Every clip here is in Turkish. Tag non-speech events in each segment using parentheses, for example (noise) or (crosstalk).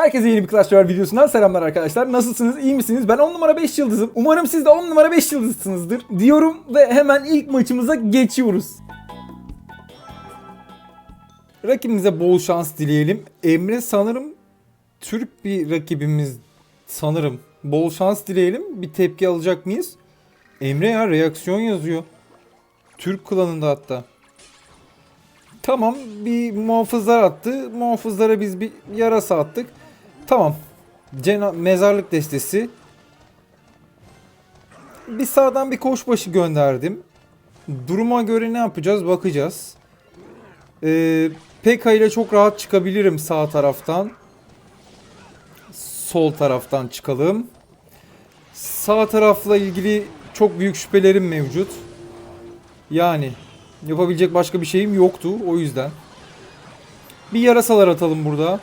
Herkese yeni bir Clash Royale videosundan selamlar arkadaşlar. Nasılsınız? İyi misiniz? Ben 10 numara 5 yıldızım. Umarım siz de 10 numara 5 yıldızsınızdır diyorum ve hemen ilk maçımıza geçiyoruz. Rakibimize bol şans dileyelim. Emre sanırım Türk bir rakibimiz sanırım. Bol şans dileyelim. Bir tepki alacak mıyız? Emre ya reaksiyon yazıyor. Türk klanında hatta. Tamam bir muhafızlar attı. Muhafızlara biz bir yarasa attık. Tamam. Cena mezarlık destesi. Bir sağdan bir koşbaşı gönderdim. Duruma göre ne yapacağız bakacağız. Ee, PK ile çok rahat çıkabilirim sağ taraftan. Sol taraftan çıkalım. Sağ tarafla ilgili çok büyük şüphelerim mevcut. Yani yapabilecek başka bir şeyim yoktu o yüzden. Bir yarasalar atalım burada.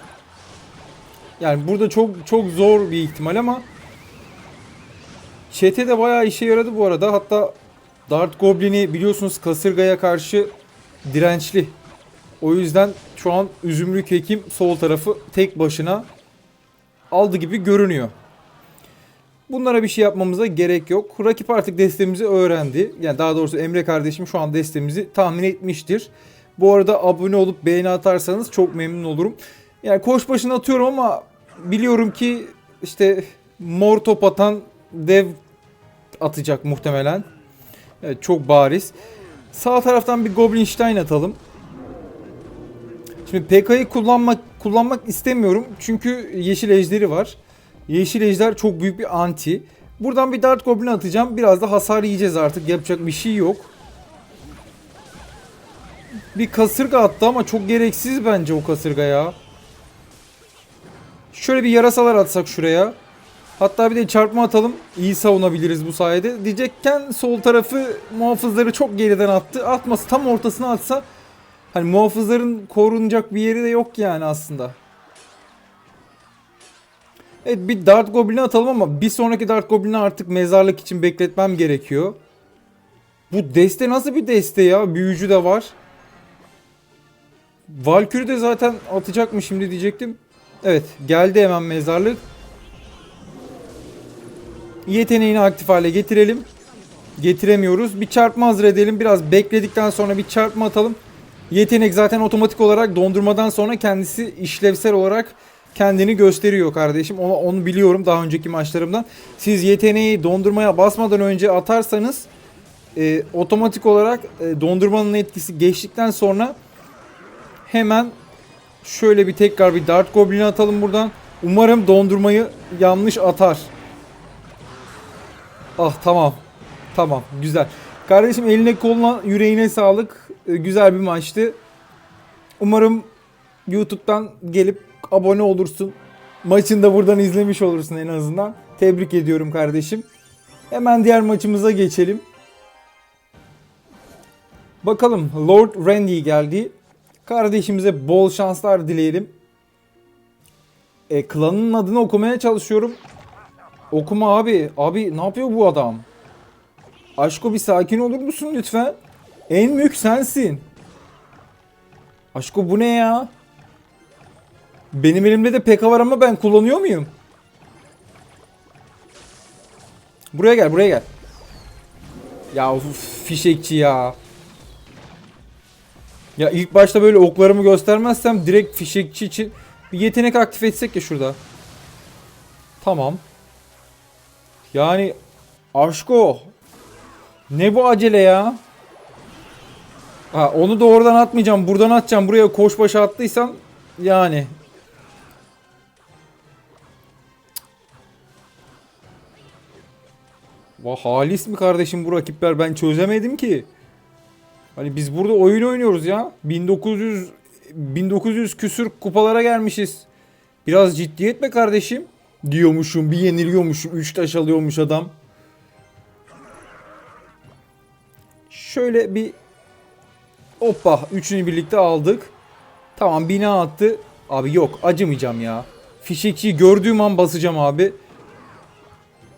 Yani burada çok çok zor bir ihtimal ama Çete de bayağı işe yaradı bu arada. Hatta Dart Goblin'i biliyorsunuz kasırgaya karşı dirençli. O yüzden şu an Üzümlük Hekim sol tarafı tek başına aldı gibi görünüyor. Bunlara bir şey yapmamıza gerek yok. Rakip artık destemizi öğrendi. Yani daha doğrusu Emre kardeşim şu an destemizi tahmin etmiştir. Bu arada abone olup beğeni atarsanız çok memnun olurum. Yani koş başına atıyorum ama biliyorum ki işte mor top atan dev atacak muhtemelen. Evet çok bariz. Sağ taraftan bir Goblin Stein atalım. Şimdi PK'yı kullanmak kullanmak istemiyorum. Çünkü yeşil ejderi var. Yeşil ejder çok büyük bir anti. Buradan bir Dart Goblin atacağım. Biraz da hasar yiyeceğiz artık. Yapacak bir şey yok. Bir kasırga attı ama çok gereksiz bence o kasırga ya. Şöyle bir yarasalar atsak şuraya. Hatta bir de çarpma atalım. İyi savunabiliriz bu sayede. Diyecekken sol tarafı muhafızları çok geriden attı. Atması tam ortasına atsa hani muhafızların korunacak bir yeri de yok yani aslında. Evet bir Dart Goblin'i atalım ama bir sonraki Dart Goblin'i artık mezarlık için bekletmem gerekiyor. Bu deste nasıl bir deste ya? Büyücü de var. Valkyrie de zaten atacak mı şimdi diyecektim. Evet geldi hemen mezarlık. Yeteneğini aktif hale getirelim. Getiremiyoruz. Bir çarpma hazır. Biraz bekledikten sonra bir çarpma atalım. Yetenek zaten otomatik olarak dondurmadan sonra kendisi işlevsel olarak kendini gösteriyor kardeşim. Onu, onu biliyorum daha önceki maçlarımdan. Siz yeteneği dondurmaya basmadan önce atarsanız e, otomatik olarak e, dondurmanın etkisi geçtikten sonra hemen şöyle bir tekrar bir Dart Goblin'i atalım buradan. Umarım dondurmayı yanlış atar. Ah tamam. Tamam güzel. Kardeşim eline koluna yüreğine sağlık. Ee, güzel bir maçtı. Umarım YouTube'dan gelip abone olursun. Maçını da buradan izlemiş olursun en azından. Tebrik ediyorum kardeşim. Hemen diğer maçımıza geçelim. Bakalım Lord Randy geldi. Kardeşimize bol şanslar dileyelim. E, klanın adını okumaya çalışıyorum. Okuma abi. Abi ne yapıyor bu adam? Aşko bir sakin olur musun lütfen? En büyük sensin. Aşko bu ne ya? Benim elimde de PK var ama ben kullanıyor muyum? Buraya gel buraya gel. Ya uf, fişekçi ya. Ya ilk başta böyle oklarımı göstermezsem direkt fişekçi için bir yetenek aktif etsek ya şurada. Tamam. Yani Aşko ne bu acele ya? Ha, onu da oradan atmayacağım. Buradan atacağım. Buraya koş başa attıysam yani. Vah halis mi kardeşim bu rakipler ben çözemedim ki. Hani biz burada oyun oynuyoruz ya. 1900 1900 küsür kupalara gelmişiz. Biraz ciddiyet mi kardeşim? Diyormuşum bir yeniliyormuşum. 3 taş alıyormuş adam. Şöyle bir Hoppa üçünü birlikte aldık. Tamam bina attı. Abi yok acımayacağım ya. Fişekçiyi gördüğüm an basacağım abi.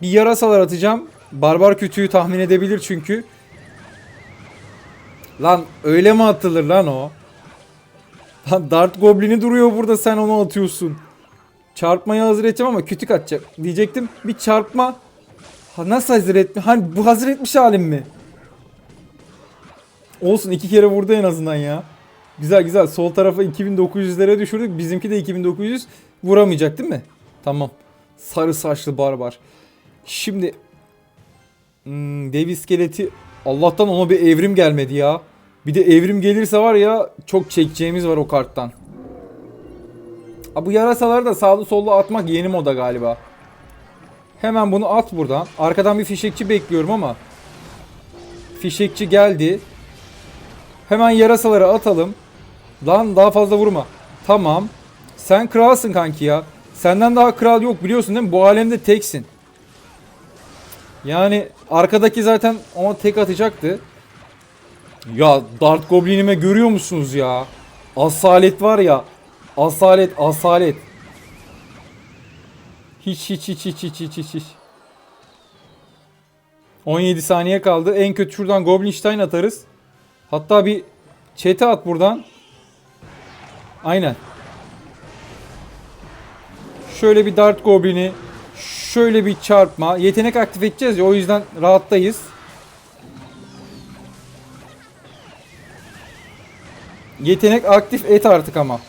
Bir yarasalar atacağım. Barbar kütüğü tahmin edebilir çünkü. Lan öyle mi atılır lan o? Lan Dart Goblin'i duruyor burada sen onu atıyorsun. Çarpmayı hazır edeceğim ama kütük atacak. Diyecektim bir çarpma. Ha, nasıl hazır etmi? Hani bu hazır etmiş halim mi? Olsun iki kere vurdu en azından ya. Güzel güzel. Sol tarafa 2900'lere düşürdük. Bizimki de 2900 vuramayacak değil mi? Tamam. Sarı saçlı barbar. Şimdi hmm, dev iskeleti Allah'tan ona bir evrim gelmedi ya. Bir de evrim gelirse var ya çok çekeceğimiz var o karttan. Aa, bu yarasaları da sağlı sollu atmak yeni moda galiba. Hemen bunu at buradan. Arkadan bir fişekçi bekliyorum ama. Fişekçi geldi. Hemen yarasaları atalım. Lan daha fazla vurma. Tamam. Sen kralsın kanki ya. Senden daha kral yok biliyorsun değil mi? Bu alemde teksin. Yani arkadaki zaten ona tek atacaktı. Ya Dart Goblin'ime görüyor musunuz ya? Asalet var ya. Asalet, asalet. Hiç hiç hiç hiç hiç hiç hiç hiç. 17 saniye kaldı. En kötü şuradan Goblinstein atarız. Hatta bir çete at buradan. Aynen. Şöyle bir Dart Goblin'i şöyle bir çarpma. Yetenek aktif edeceğiz ya o yüzden rahattayız. Yetenek aktif et artık ama.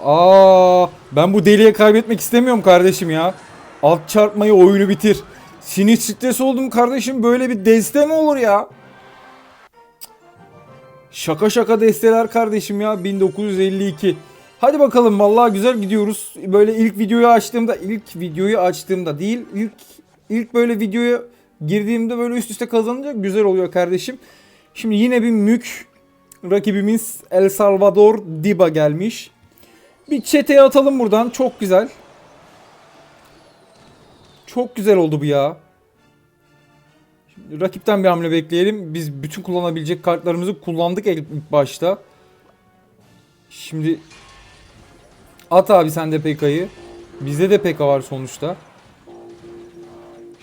Aa, ben bu deliye kaybetmek istemiyorum kardeşim ya. Alt çarpmayı oyunu bitir. Sinir stres oldum kardeşim. Böyle bir deste mi olur ya? Şaka şaka desteler kardeşim ya 1952. Hadi bakalım vallahi güzel gidiyoruz. Böyle ilk videoyu açtığımda ilk videoyu açtığımda değil ilk ilk böyle videoya girdiğimde böyle üst üste kazanınca güzel oluyor kardeşim. Şimdi yine bir mük rakibimiz El Salvador Diba gelmiş. Bir çeteye atalım buradan. Çok güzel. Çok güzel oldu bu ya. Şimdi rakipten bir hamle bekleyelim. Biz bütün kullanabilecek kartlarımızı kullandık ilk başta. Şimdi at abi sen de PK'yı. Bizde de PK var sonuçta.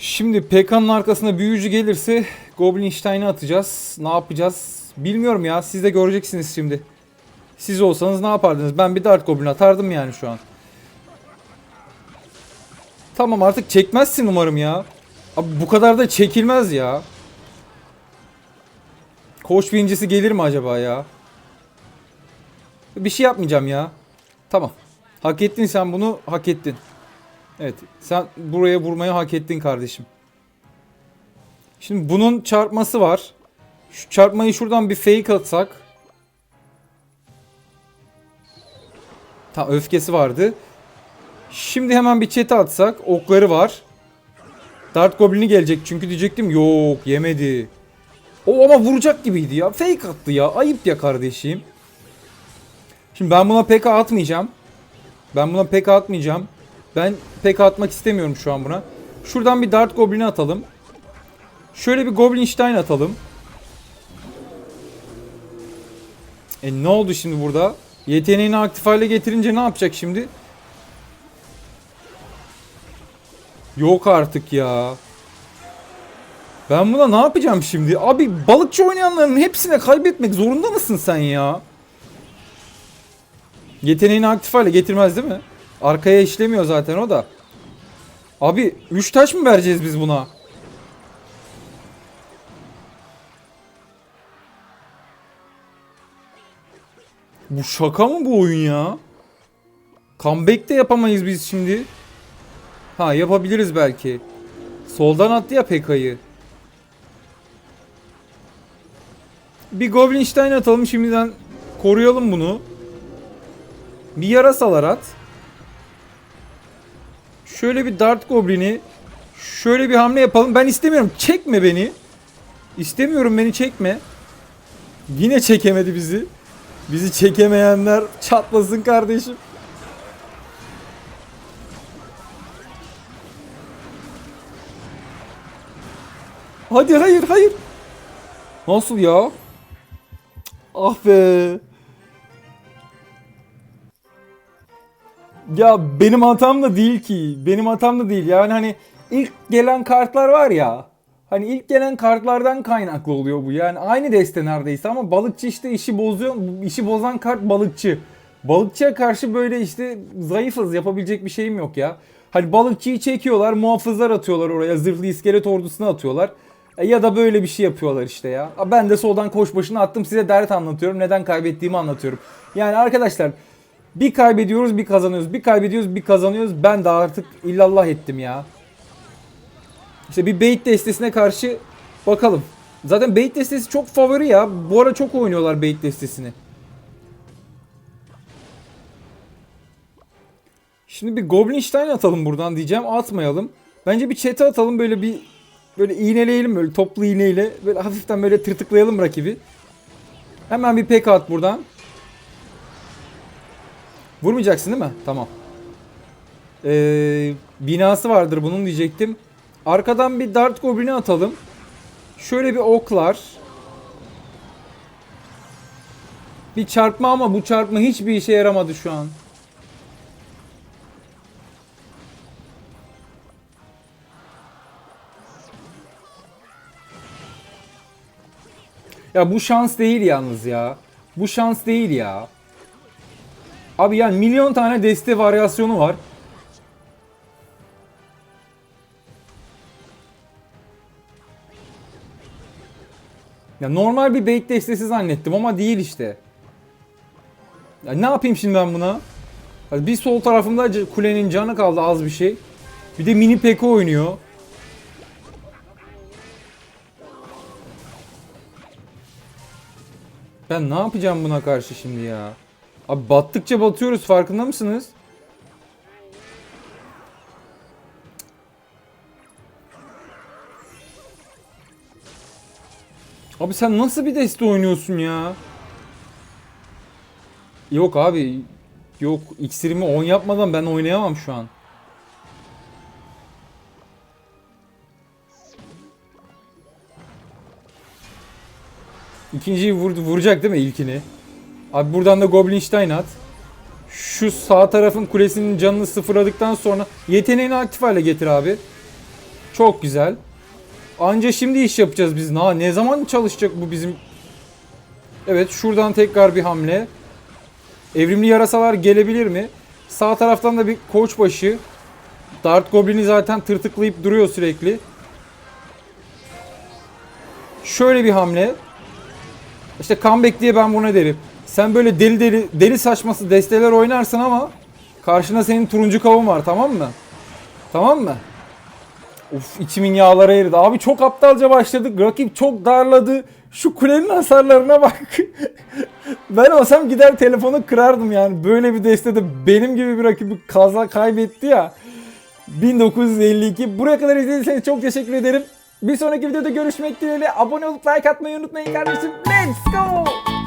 Şimdi PK'nın arkasına büyücü gelirse Goblinstein'i atacağız. Ne yapacağız? Bilmiyorum ya. Siz de göreceksiniz şimdi. Siz olsanız ne yapardınız? Ben bir Dart Goblin atardım yani şu an. Tamam artık çekmezsin umarım ya. Abi bu kadar da çekilmez ya. Koç birincisi gelir mi acaba ya? Bir şey yapmayacağım ya. Tamam. Hak ettin sen bunu hak ettin. Evet sen buraya vurmayı hak ettin kardeşim. Şimdi bunun çarpması var. Şu çarpmayı şuradan bir fake atsak. Ta öfkesi vardı. Şimdi hemen bir çete atsak. Okları var. Dart Goblin'i gelecek çünkü diyecektim. Yok yemedi. O ama vuracak gibiydi ya. Fake attı ya. Ayıp ya kardeşim. Şimdi ben buna PK atmayacağım. Ben buna PK atmayacağım. Ben PK atmak istemiyorum şu an buna. Şuradan bir Dart Goblin'i atalım. Şöyle bir Goblinstein atalım. E ne oldu şimdi burada? Yeteneğini aktif hale getirince ne yapacak şimdi? Yok artık ya. Ben buna ne yapacağım şimdi? Abi balıkçı oynayanların hepsine kaybetmek zorunda mısın sen ya? Yeteneğini aktif hale getirmez değil mi? Arkaya işlemiyor zaten o da. Abi 3 taş mı vereceğiz biz buna? Bu şaka mı bu oyun ya? Comeback de yapamayız biz şimdi. Ha yapabiliriz belki. Soldan attı ya PK'yı. Bir Goblinstein atalım şimdiden koruyalım bunu. Bir yarasalar at. Şöyle bir Dart Goblin'i şöyle bir hamle yapalım. Ben istemiyorum. Çekme beni. İstemiyorum beni çekme. Yine çekemedi bizi. Bizi çekemeyenler çatlasın kardeşim. Hadi hayır hayır. Nasıl ya? Ah be. Ya benim hatam da değil ki. Benim hatam da değil. Yani hani ilk gelen kartlar var ya. Hani ilk gelen kartlardan kaynaklı oluyor bu. Yani aynı deste neredeyse ama balıkçı işte işi bozuyor. işi bozan kart balıkçı. Balıkçıya karşı böyle işte zayıfız yapabilecek bir şeyim yok ya. Hani balıkçıyı çekiyorlar muhafızlar atıyorlar oraya zırhlı iskelet ordusuna atıyorlar. E, ya da böyle bir şey yapıyorlar işte ya. Ben de soldan koş başına attım size dert anlatıyorum. Neden kaybettiğimi anlatıyorum. Yani arkadaşlar bir kaybediyoruz bir kazanıyoruz. Bir kaybediyoruz bir kazanıyoruz. Ben de artık illallah ettim ya. İşte bir bait destesine karşı bakalım. Zaten bait destesi çok favori ya. Bu ara çok oynuyorlar bait destesini. Şimdi bir Goblinstein atalım buradan diyeceğim. Atmayalım. Bence bir chat'e atalım böyle bir böyle iğneleyelim böyle toplu iğneyle. Böyle hafiften böyle tırtıklayalım rakibi. Hemen bir pek at buradan. Vurmayacaksın değil mi? Tamam. Ee, binası vardır bunun diyecektim. Arkadan bir Dart Goblin'i atalım. Şöyle bir oklar. Bir çarpma ama bu çarpma hiçbir işe yaramadı şu an. Ya bu şans değil yalnız ya. Bu şans değil ya. Abi yani milyon tane deste varyasyonu var. Ya normal bir bait destesi zannettim ama değil işte. Ya ne yapayım şimdi ben buna? Bir sol tarafımda kulenin canı kaldı az bir şey. Bir de mini peko oynuyor. Ben ne yapacağım buna karşı şimdi ya? Abi battıkça batıyoruz farkında mısınız? Abi sen nasıl bir deste oynuyorsun ya? Yok abi. Yok iksirimi 10 yapmadan ben oynayamam şu an. İkinciyi vur, vuracak değil mi ilkini? Abi buradan da Goblinstein at. Şu sağ tarafın kulesinin canını sıfırladıktan sonra yeteneğini aktif hale getir abi. Çok güzel. Anca şimdi iş yapacağız biz. Na ne zaman çalışacak bu bizim? Evet şuradan tekrar bir hamle. Evrimli yarasalar gelebilir mi? Sağ taraftan da bir koçbaşı. Dart Goblin'i zaten tırtıklayıp duruyor sürekli. Şöyle bir hamle. İşte comeback diye ben buna derim. Sen böyle deli deli deli saçması desteler oynarsın ama karşına senin turuncu kavun var tamam mı? Tamam mı? Of içimin yağları eridi. Abi çok aptalca başladık. Rakip çok darladı. Şu kulenin hasarlarına bak. (laughs) ben olsam gider telefonu kırardım yani. Böyle bir destede benim gibi bir rakibi kaza kaybetti ya. 1952. Buraya kadar izlediyseniz çok teşekkür ederim. Bir sonraki videoda görüşmek dileğiyle. Abone olup like atmayı unutmayın kardeşim. Let's go!